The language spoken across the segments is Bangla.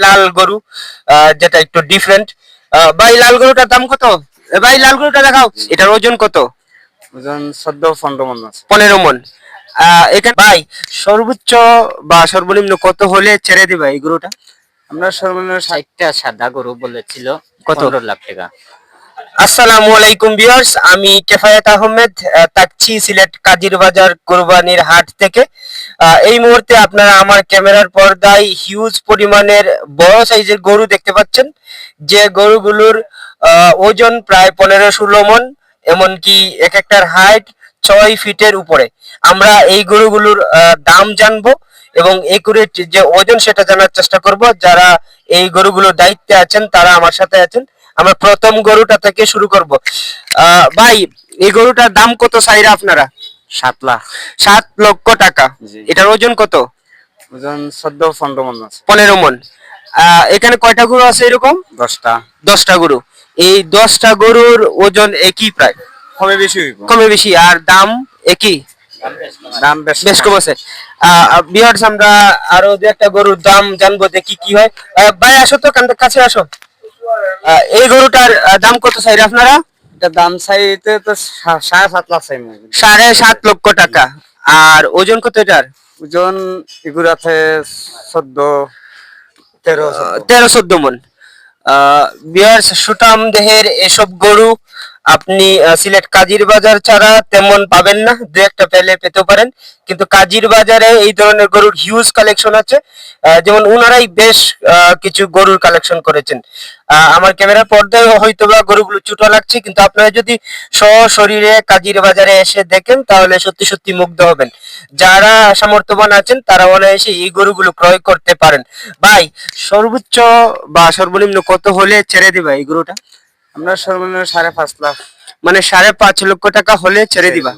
লাল গরু যেটা একটু ডিফারেন্ট ভাই লাল গরুটার দাম কত? ভাই লাল গরুটা দেখাও। এটার ওজন কত? ওজন চোদ্দ পনেরো মন পনেরো মন। ভাই সর্বোচ্চ বা সর্বনিম্ন কত হলে ছেড়ে দিবে এই গরুটা? আমরা সর্বনিম্ন ষাট ষাটটা সাদা গরু বলেছিল কত? লাখ টাকা। আসসালামু আলাইকুম ভিউয়ার্স আমি কেফায়েত আহমেদ আহ, তাকছি সিলেট কাজির বাজার কোরবানির হাট থেকে। এই মুহূর্তে আপনারা আমার ক্যামেরার পর্দায় হিউজ পরিমাণের বড় সাইজের গরু দেখতে পাচ্ছেন। যে গরুগুলোর ওজন প্রায় পনেরো ষোলো মন, এমনকি এক একটার হাইট ছয় ফিটের উপরে। আমরা এই গরুগুলোর দাম জানব এবং একুরেট যে ওজন সেটা জানার চেষ্টা করব। যারা এই গরুগুলোর দায়িত্বে আছেন, তারা আমার সাথে আছেন। আমরা প্রথম গরুটা থেকে শুরু করব। ভাই, এই গরুটার দাম কত চাইরা আপনারা? সাত লাখ। সাত লক্ষ টাকা। এটার ওজন কত? ওজন চোদ্দ পনেরো মন আছে। পনেরো মন। এখানে কয়টা গরু আছে এরকম? দশটা। দশটা গরু। এই দশটা গরুর ওজন একই প্রায়? কমে বেশি কমে বেশি। আর দাম একই? দাম বেশ বেশ কম। আছে। বিহার্স আমরা আরও দু একটা গরুর দাম জানব যে কি কি হয়। ভাই আসো তো কাছে আসো। এই গরুটার দাম কত চাইরে আপনারা? এটা দাম চাইতে তো সাড়ে সাত লাখ চাই সাড়ে সাত লক্ষ টাকা। আর ওজন কত এটার? ওজন এগুলাতে আছে চোদ্দ তেরো চোদ্দ। তেরো চোদ্দ মন। বিহার সুটাম দেহের এসব গরু আপনি সিলেট কাজির বাজার ছাড়া তেমন পাবেন না, দু একটা পেলে পেতে পারেন। কিন্তু কাজির বাজারে এই ধরনের গরুর হিউজ কালেকশন আছে। যেমন উনারাই বেশ কিছু গরুর কালেকশন করেছেন। আমার ক্যামেরার পর্দায় হয়তো বা গরুগুলো ছোট লাগছে, কিন্তু আপনারা যদি সশরীরে কাজির বাজারে এসে দেখেন, তাহলে সত্যি সত্যি মুগ্ধ হবেন। যারা সামর্থ্যবান আছেন, তারা অনায়াসে এই গরুগুলো ক্রয় করতে পারেন। ভাই, সর্বোচ্চ বা সর্বনিম্ন কত হলে ছেড়ে দেবে এই গরুটা? আমরা সর্বনিম্ন সাড়ে পাঁচ লাখ। মানে সাড়ে পাঁচ লক্ষ টাকা হলে ছেড়ে দিবা?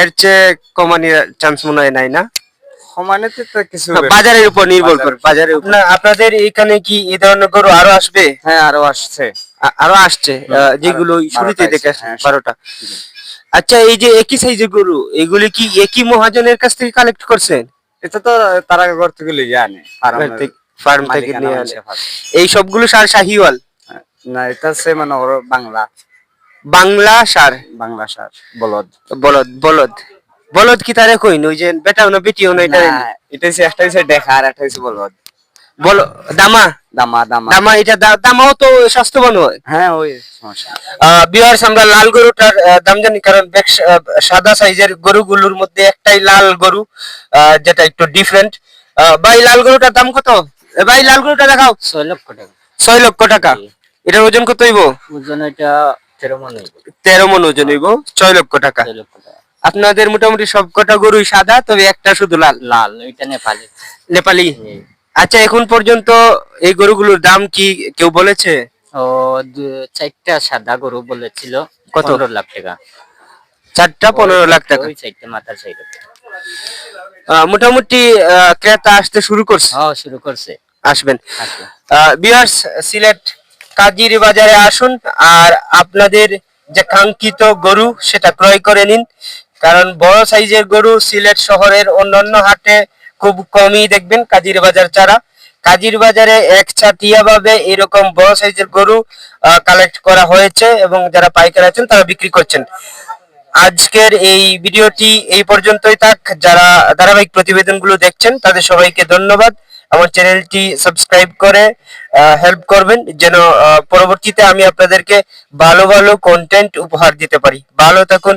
এর চেয়ে কমানির চান্স মনে হয় নাই না? সমানেতে তো কিছু বাজারের উপর নির্ভর করে বাজারের বাজারের উপর। না আপনাদের এখানে কি এই ধরনের গরু আরও আসবে? হ্যাঁ আরও আসছে। আরও আসছে যেগুলো শুরুতে দেখে হ্যাঁ, বারোটা। আচ্ছা এই যে একই সাইজের গরু এগুলি কি একই মহাজনের কাছ থেকে কালেক্ট করছেন? এটা তো তারা ঘর থেকে লিয়ে আনে ফার্ম থেকে নিয়ে আনে। এই সবগুলো সার শাহিওয়াল? না এটা হচ্ছে মানে ওর বাংলা। বাংলা সার? বাংলা সার বলদ। বলদ বলদ। বলদ কি তারে কইন? ওই যে বেটাও না বেটিও না এটা এটা হচ্ছে একটা হচ্ছে দেখা আর একটা হচ্ছে বলদ। বল দামা? দামা দামা। দামা এটা দামাও তো স্বাস্থ্যবান হয়। হ্যাঁ ওই সমস্যা। বিহার আমরা লাল গরুটার দাম জানি কারণ সাদা সাইজের গরুগুলোর মধ্যে একটাই লাল গরু আহ, যেটা একটু ডিফারেন্ট ভাই লাল গরুটার দাম কত? ভাই লাল গরুটা দেখাও। ছয় লক্ষ টাকা। ছয় লক্ষ টাকা। এটার ওজন কত হইব? ওজন এটা তেরো মন তেরো মন ওজন হইব ছয় লক্ষ টাকা। আপনাদের মোটামুটি সব কটা গরুই সাদা তবে একটা শুধু লাল। লাল ওইটা নেপালি। নেপালি? আচ্ছা এখন পর্যন্ত এই গরুগুলোর দাম কি কেউ বলেছে? ও চারটা সাদা গরু বলেছিল কত? পনেরো লাখ টাকা। চারটা পনেরো লাখ টাকা। ওই চারটা মাথার সাইড আহ, মোটামুটি ক্রেতা আসতে শুরু করছে। হ্যাঁ শুরু করছে। আসবেন। আসবে। বিহার সিলেট কাজির বাজারে আসুন আর আপনাদের যে কাঙ্ক্ষিত গরু সেটা ক্রয় করে নিন। কারণ বড় সাইজের গরু সিলেট শহরের অন্যান্য হাটে খুব কমই দেখবেন কাজির বাজার ছাড়া কাজির বাজারে এক ছাটিয়া ভাবে এরকম বড় সাইজের গরু কালেক্ট করা হয়েছে এবং যারা পাইকার আছেন তারা বিক্রি করছেন। আজকের এই ভিডিওটি এই পর্যন্তই থাক। যারা ধারাবাহিক প্রতিবেদনগুলো দেখছেন তাদের সবাইকে ধন্যবাদ। আমার চ্যানেলটি সাবস্ক্রাইব করে হেল্প করবেন যেন পরবর্তীতে আমি আপনাদেরকে ভালো ভালো কন্টেন্ট উপহার দিতে পারি। ভালো থাকুন।